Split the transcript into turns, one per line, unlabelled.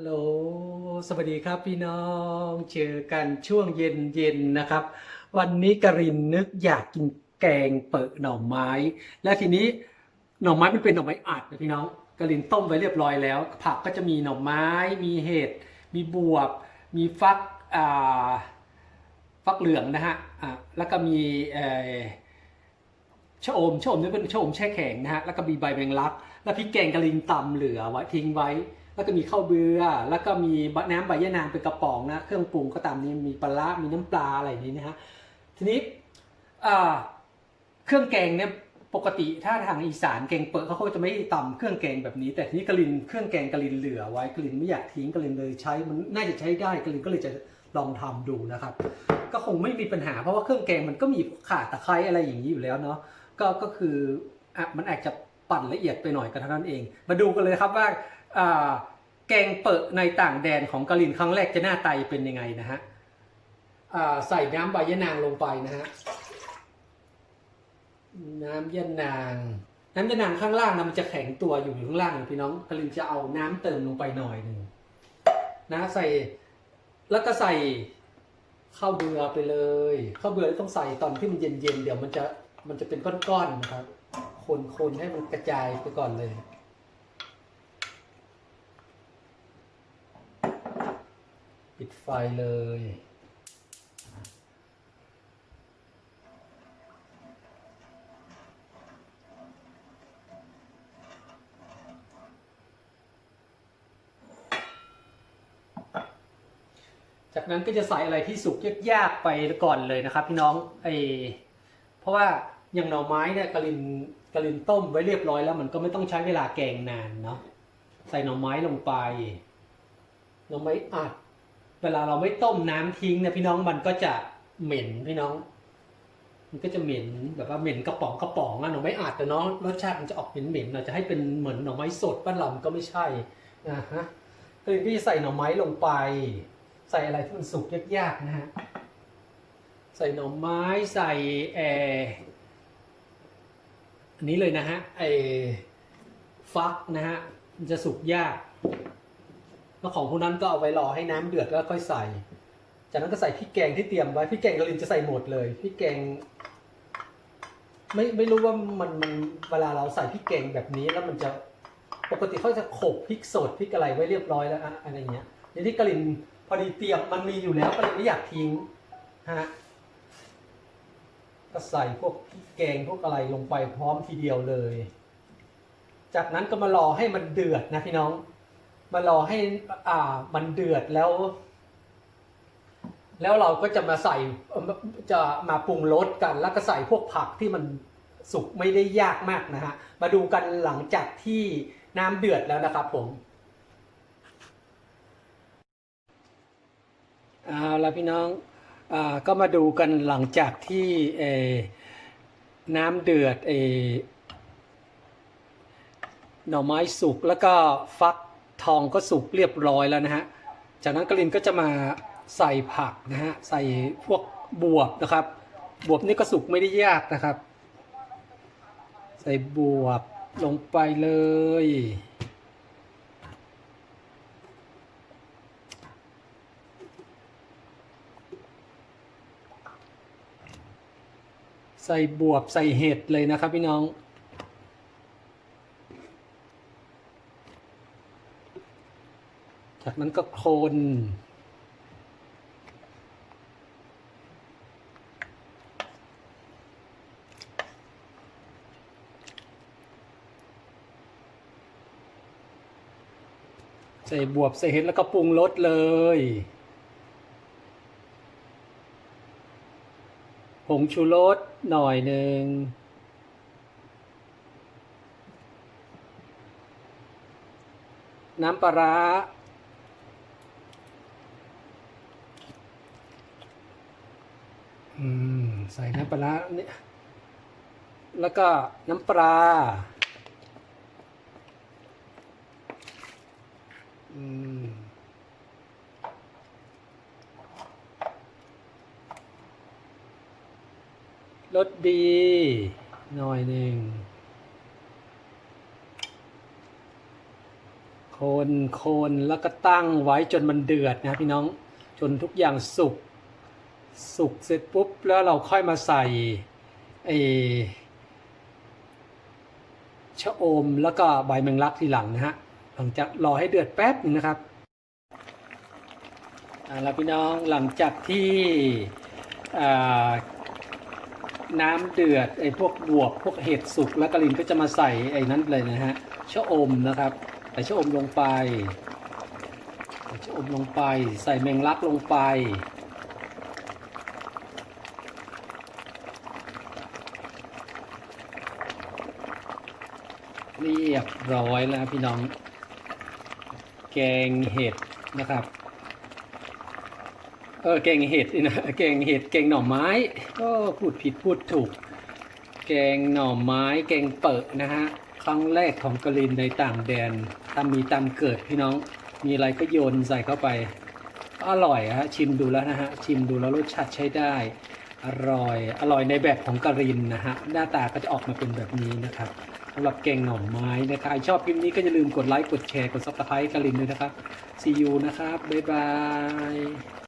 ฮัลโหล สวัสดีครับพี่น้อง เจอกันช่วงเย็นเย็นนะครับ วันนี้กรินนึกอยากกิน แกงเปิดหน่อไม้ และทีนี้หน่อไม้มันเป็นหน่อไม้อัดนะพี่น้องกรินต้มไว้เรียบร้อยแล้ว ผักก็จะมีหน่อไม้ มีเห็ด มีบวบ มีฟักอ่าฟักเหลืองนะฮะอ่าแล้วก็มีเอ่อชะอมชะอมนี่เป็นชะอมแช่แข็งนะฮะแล้วก็มีใบแมงลัก แล้วพริกแกงกะลิงตำเหลือไว้ทิ้งไว้ แล้วก็มีข้าวเบือแล้วก็มีน้ำใบยะนางเป็นกระป๋องนะเครื่องปรุงก็ตามนี้มีปลาร้ามีน้ำปลาอะไรนี้นะฮะทีนี้อ่า เครื่องแกงเนี่ยปกติถ้าทางอีสานแกงเปิดเขาก็จะไม่ตำเครื่องแกงแบบนี้ แต่ทีนี้กลินเครื่องแกงกลินเหลือไว้กลินไม่อยากทิ้งกลินเลยใช้มันน่าจะใช้ได้กลินก็เลยจะลองทำดูนะครับ ก็คงไม่มีปัญหาเพราะว่าเครื่องแกงมันก็มีข่าตะไคร้อะไรอย่างนี้อยู่แล้วเนาะก็ก็คืออะมันอาจจะปั่นละเอียดไปหน่อยก็เท่านั้นเอง มาดูกันเลยครับว่าแกงเปิดในต่างแดนของกะลินครั้งแรกจะหน้าไตเป็นยังไงนะฮะใส่น้ำใบยะนางลงไปนะฮะ น้ำยะนาง น้ำยะนางข้างล่างนะมันจะแข็งตัวอยู่ข้างล่างพี่น้องกะลินจะเอาน้ำเติมลงไปหน่อยหนึ่งนะใส่แล้วก็ใส่ข้าวเบือไปเลยข้าวเบือต้องใส่ตอนที่มันเย็นๆเดี๋ยวมันจะมันจะเป็นก้อนๆนะครับ คนๆให้มันกระจายไปก่อนเลยปิดไฟเลย จากนั้นก็จะใส่อะไรที่สุกยากๆไปก่อนเลยนะครับ พี่น้องไอเพราะว่าอย่างหน่อไม้เนี่ยกะลินกะลินต้มไว้เรียบร้อยแล้ว มันก็ไม่ต้องใช้เวลาแกงนานเนาะใส่หน่อไม้ลงไปหน่อไม้อัด เวลาเราไม่ต้มน้ำทิ้งเนี่ยพี่น้องมันก็จะเหม็นพี่น้อง มันก็จะเหม็นแบบว่าเหม็นกระป๋องกระป๋องอะหน่อไม้อัดแต่เนาะรสชาติมันจะออกเหม็นๆเราจะให้เป็นเหมือนหน่อไม้สดบ้านเรามันก็ไม่ใช่นะฮะก็เลยก็จะใส่หน่อไม้ลงไป ใส่อะไรที่มันสุกยากๆนะฮะ ใส่หน่อไม้ใส่แอร์อันนี้เลยนะฮะไอฟักนะฮะมันจะสุกยากแล้วของพวกนั้นก็เอาไว้รอให้น้ำเดือดแล้วค่อยใส่ จากนั้นก็ใส่พริกแกงที่เตรียมไว้พริกแกงกะลินจะใส่หมดเลยพริกแกง ไม่ไม่รู้ว่ามันมันเวลาเราใส่พริกแกงแบบนี้แล้วมันจะปกติเขาจะโขลกพริกสดพริกอะไรไว้เรียบร้อยแล้วอะอะไรเงี้ยในที่กะลิน พอดีเตรียมมันมีอยู่แล้วก็เลยไม่อยากทิ้งฮะก็ใส่พวกพริกแกงพวกอะไรลงไปพร้อมทีเดียวเลย จากนั้นก็มารอให้มันเดือดนะพี่น้อง มารอให้อ่ามันเดือดแล้ว แล้วเราก็จะมาใส่จะมาปรุงรสกัน แล้วก็ใส่พวกผักที่มันสุกไม่ได้ยากมากนะฮะ มาดูกันหลังจากที่น้ำเดือดแล้วนะครับผม เอาละพี่น้องอก็มาดูกันหลังจากที่น้ำเดือดอหน่อไม้สุกแล้วก็ฟักทองก็สุกเรียบร้อยแล้วนะฮะ จากนั้นกลินก็จะมาใส่ผักนะฮะใส่พวกบวบนะครับ บวบนี่ก็สุกไม่ได้ยากนะครับ ใส่บวบลงไปเลย ใส่บวบใส่เห็ดเลยนะครับพี่น้อง จากนั้นก็โคลนใส่บวบใส่เห็ดแล้วก็ปรุงรสเลย ผงชูรสหน่อยหนึ่ง น้ำปลาร้าใส่น้ำปลาร้าเนี่ยแล้วก็น้ำปลาอืม รสดี หน่อยหนึ่ง คนคนแล้วก็ตั้งไว้จนมันเดือดนะพี่น้อง จนทุกอย่างสุก สุกเสร็จปุ๊บ แล้วเราค่อยมาใส่ไอชะอมแล้วก็ใบแมงลักทีหลังนะฮะ หลังจากรอให้เดือดแป๊บหนึงนะครับอ่าแล้วพี่น้องหลังจากที่ น้ำเดือดไอ้พวกบวบพวกเห็ดสุกแล้วกลินก็จะมาใส่ไอ้นั้นเลยนะฮะชะอมนะครับ ใส่ชะอมลงไปใส่ชะอมลงไป ใส่แมงลักลงไป เรียบร้อยแล้วพี่น้อง แกงเห็ดนะครับ เออแกงเห็ดนะแกงเห็ดแกงหน่อไม้ก็พูดผิดพูดถูก แกงหน่อไม้แกงเปิดนะฮะครั้งแรกของกลินในต่างแดนตามมีตามเกิดพี่น้องมีอะไรก็โยนใส่เข้าไป อร่อยฮะชิมดูแล้วนะฮะชิมดูแล้วรสชาติใช้ได้ อร่อยอร่อยในแบบของกรินนะฮะหน้าตาก็จะออกมาเป็นแบบนี้นะครับสำหรับแกงหน่อไม้นะครับชอบคลิปนี้ก็อย่าลืมกดไลค์กดแชร์กดซับสไครต์กรินด้วยนะครับ see you นะครับบ๊ายบาย